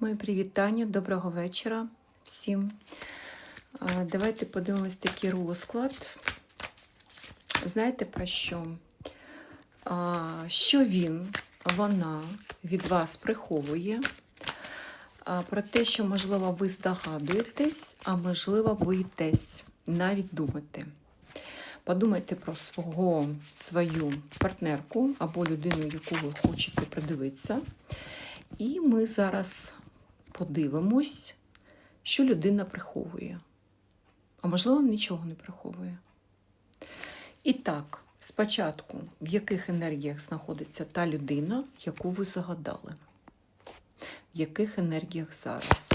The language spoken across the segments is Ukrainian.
Мої привітання, доброго вечора всім. Давайте подивимось такий розклад. Знаєте про що? Що він, вона від вас приховує? Про те, що, можливо, ви здогадуєтесь, а можливо, боїтесь навіть думати. Подумайте про свого, свою партнерку або людину, яку ви хочете придивитися. І ми зараз подивимось, що людина приховує. А можливо, нічого не приховує. І так, спочатку, в яких енергіях знаходиться та людина, яку ви загадали? В яких енергіях зараз?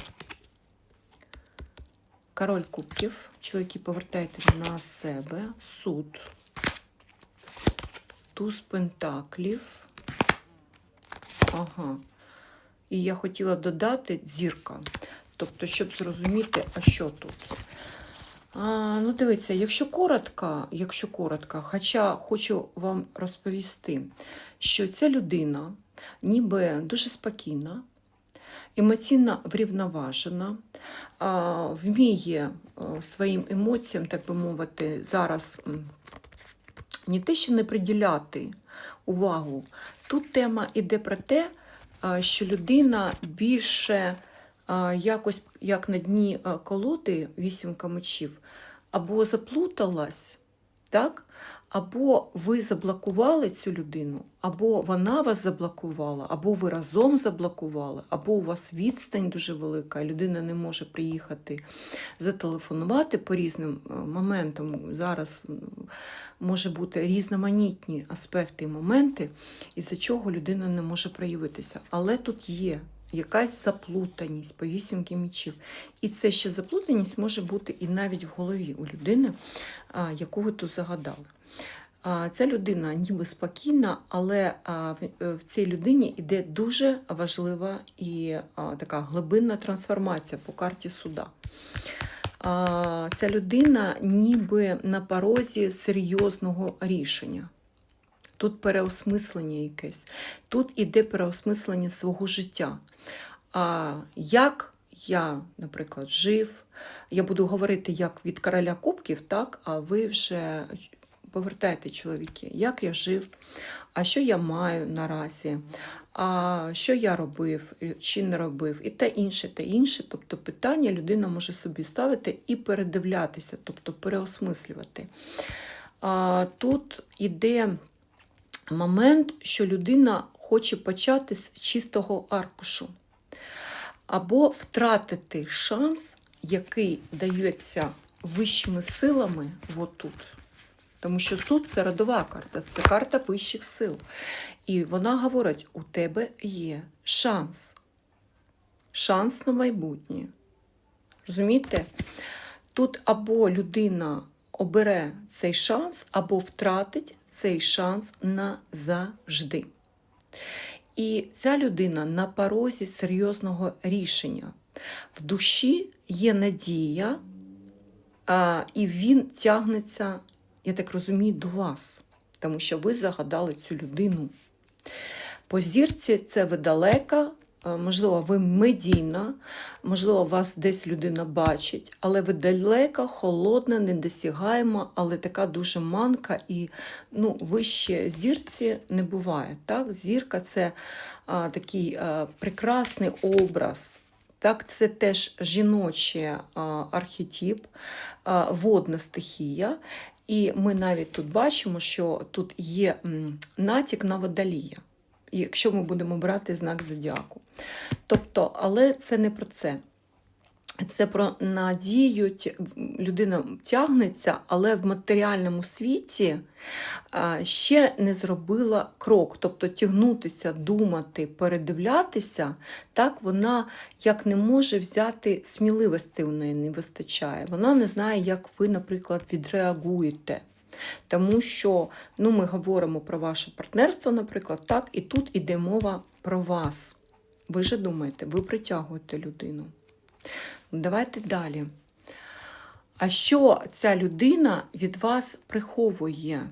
Король кубків. Чоловіки, повертайте на себе. Суд. Туз пентаклів. Ага. І я хотіла додати зірка. Тобто, щоб зрозуміти, а що тут. А, ну, дивіться, якщо коротко, якщо коротко, хоча хочу вам розповісти, що ця людина ніби дуже спокійна, емоційно врівноважена, а, вміє а, своїм емоціям, так би мовити, зараз не те, що не приділяти увагу. Тут тема йде про те, що людина більше якось як на дні колоди вісімка мечів, або заплуталась, так? або ви заблокували цю людину, або вона вас заблокувала, або ви разом заблокували, або у вас відстань дуже велика, і людина не може приїхати зателефонувати по різним е, моментам. Зараз може бути різноманітні аспекти і моменти, із-за чого людина не може проявитися. Але тут є якась заплутаність по вісімки мічів. І це ще заплутаність може бути і навіть в голові у людини, яку ви тут загадали. Ця людина ніби спокійна, але в, е, цій людині йде дуже важлива і така глибинна трансформація по карті суда. Ця людина ніби на порозі серйозного рішення. Тут переосмислення якесь, тут іде переосмислення свого життя. А як я, наприклад, жив, я буду говорити як від короля кубків, так, а ви вже повертайте чоловіки, як я жив, а що я маю наразі, а що я робив чи не робив, і те інше, те інше. Тобто питання людина може собі ставити і передивлятися, тобто переосмислювати. А, Тут іде момент, що людина хоче почати з чистого аркушу, або втратити шанс, який дається вищими силами отут. Тому що суд це родова карта, це карта вищих сил. І вона говорить: у тебе є шанс. Шанс на майбутнє. Розумієте? Тут або людина обере цей шанс, або втратить цей шанс назавжди. І ця людина на порозі серйозного рішення. В душі є надія, і він тягнеться, я так розумію, до вас, тому що ви загадали цю людину. По зірці це ви далека, е, можливо, ви медійна, можливо, вас десь людина бачить, але ви далека, холодна, недосягаєма, але така дуже манка і ну, вище зірці не буває. Так? Зірка це а, такий а, прекрасний образ. Так, це теж жіночий архетип, водна стихія. І ми навіть тут бачимо, що тут є натяк на водолія якщо ми будемо брати знак зодіаку. Тобто, але це не про це. Це про надію, людина тягнеться, але в матеріальному світі ще не зробила крок. Тобто тягнутися, думати, передивлятися, так вона як не може взяти сміливості у неї не вистачає. Вона не знає, як ви, наприклад, відреагуєте. Тому що ну, ми говоримо про ваше партнерство, наприклад, так, і тут іде мова про вас. Ви же думаєте, ви притягуєте людину. Давайте далі. А що ця людина від вас приховує?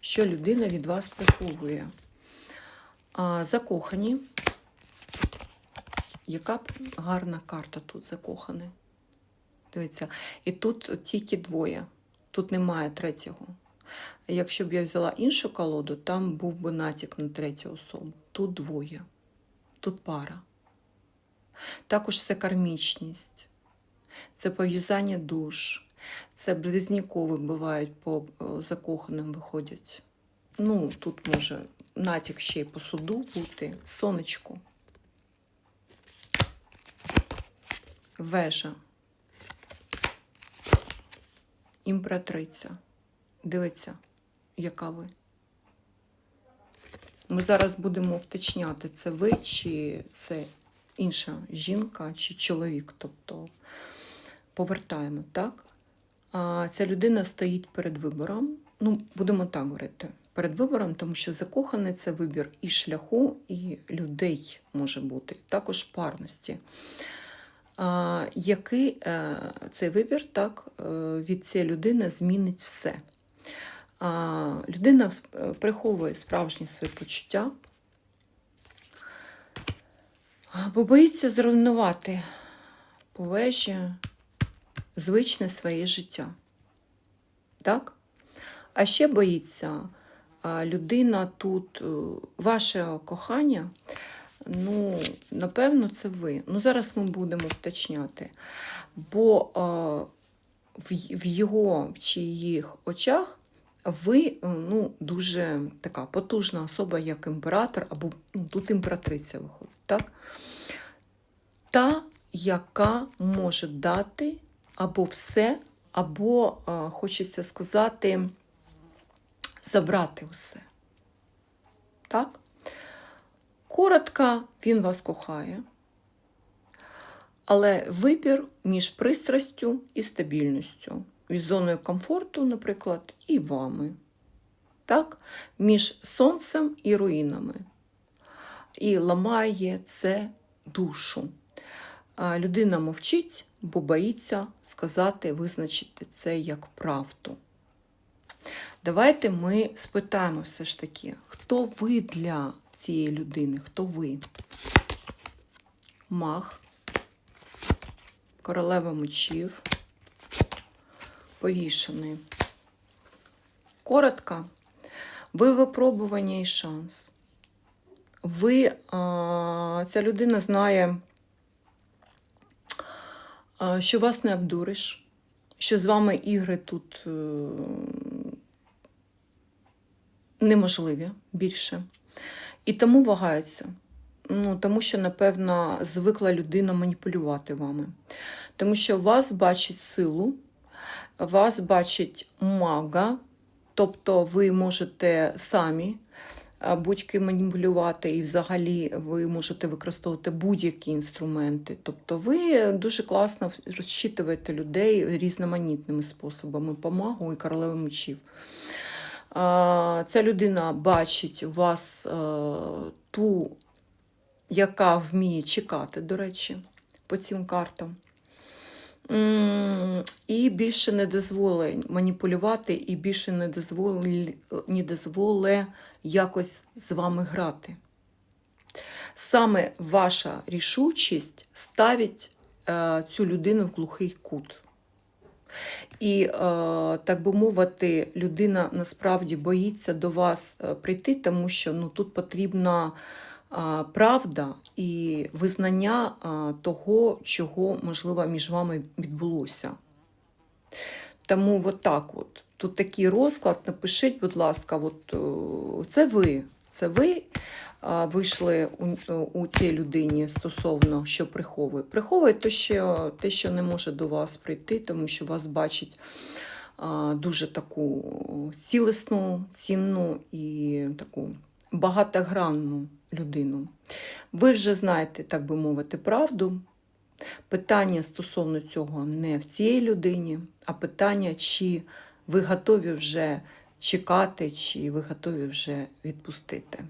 Що людина від вас приховує? А, закохані, яка б гарна карта тут закоханий. Дивіться, і тут тільки двоє, тут немає третього. Якщо б я взяла іншу колоду, там був би натяк на третю особу. Тут двоє, тут пара. Також це кармічність, це пов'язання душ, це близнюкові бувають по е, закоханим виходять. Ну, тут може натяк ще й по суду бути, сонечко. Вежа. Імператриця. Дивиться, яка ви. Ми зараз будемо вточняти, це ви, чи це інша жінка, чи чоловік. Тобто повертаємо, так? А ця людина стоїть перед вибором. Ну, будемо так говорити. Перед вибором, тому що закоханий це вибір і шляху, і людей може бути, також парності. А, який е, цей вибір так, е, від цієї людини змінить все. А, людина е, приховує справжні свої почуття, а, бо боїться зруйнувати по вежі звичне своє життя. Так? А ще боїться людина тут, е, ваше кохання, ну, напевно, це ви. Ну, зараз ми будемо вточняти. Бо в його чи їх очах ви е, ну, дуже така потужна особа, як імператор, або ну, тут імператриця виходить. Так? Та, яка може дати або все, або, хочеться сказати, забрати усе. Так? Коротко, він вас кохає. Але вибір між пристрастю і стабільністю, між зоною комфорту, наприклад, і вами. Так? Між сонцем і руїнами. І ламає це душу. Людина мовчить, бо боїться сказати, визначити це як правду. Давайте ми спитаємо все ж таки, хто ви для цієї людини? Хто ви? Мах, королева мечів, повішений. Коротко, ви випробування і шанс. Ви, ця людина знає, що вас не обдуриш, що з вами ігри тут е, неможливі більше. І тому вагається. Ну, тому що, напевно, звикла людина маніпулювати вами. Тому що вас бачить силу, вас бачить мага, тобто ви можете самі будь-ким маніпулювати, і взагалі ви можете використовувати будь-які інструменти. Тобто ви дуже класно розчитуєте людей різноманітними способами, по магу і королеви мечів. Ця людина бачить у вас е, ту, яка вміє чекати, до речі, по цим картам. І більше не дозволить маніпулювати, і більше не дозволить, не дозволить якось з вами грати. Саме ваша рішучість ставить е, цю людину в глухий кут. І, е, так би мовити, людина насправді боїться до вас е, прийти, тому що ну, тут потрібна правда і визнання того, чого, можливо, між вами відбулося. Тому от так от. Тут такий розклад, напишіть, будь ласка, от, е, це ви. Це ви вийшли у, у цій людині стосовно, що приховує. Приховує те, що, те, що не може до вас прийти, тому що вас бачить а, дуже таку цілісну, цінну і таку багатогранну людину. Ви вже знаєте, так би мовити, правду. Питання стосовно цього не в цій людині, а питання, чи ви готові вже чекати, чи ви готові вже відпустити.